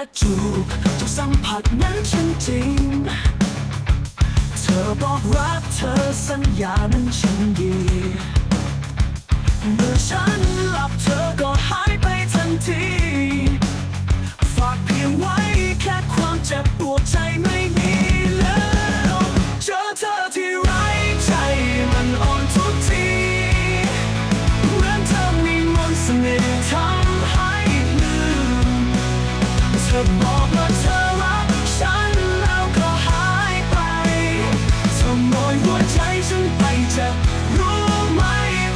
และจูบทุกสัมผัสนั้นฉันจริง เธอบอกรักเธอสัญญานั้นฉันดีเมื่อฉัน อบอกว่าเธอรักฉันแล้วก็หายไปเธอโมยหัวใจฉันไปจ็บรู้ไหม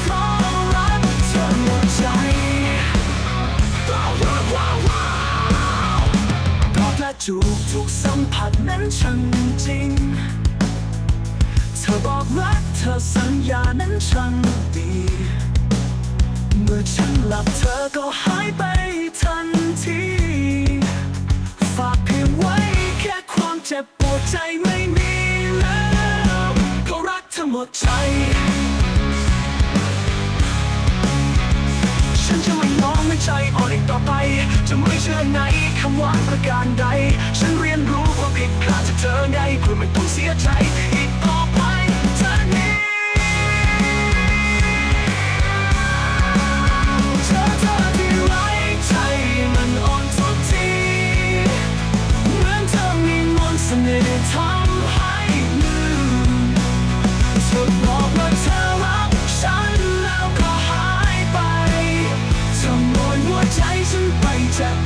เพราะรักเธอหมดใจกอดและจูบทุกสัมผัสนั้นฉันจริง เธอบอกรักเธอสัญญานั้นฉันดี เมื่อฉันหลับเธอก็หายไป ใจไม่มีแล้วเขารักเธอหมดใจ ฉันจะไม่น้องไม่ใจอ่อนอีกต่อไป จะไม่เชื่อในคำว่าประการใด ฉันเรียนรู้ว่าผิดพลาดจากเธอไงเพื่อไม่ต้องเสียใจ check.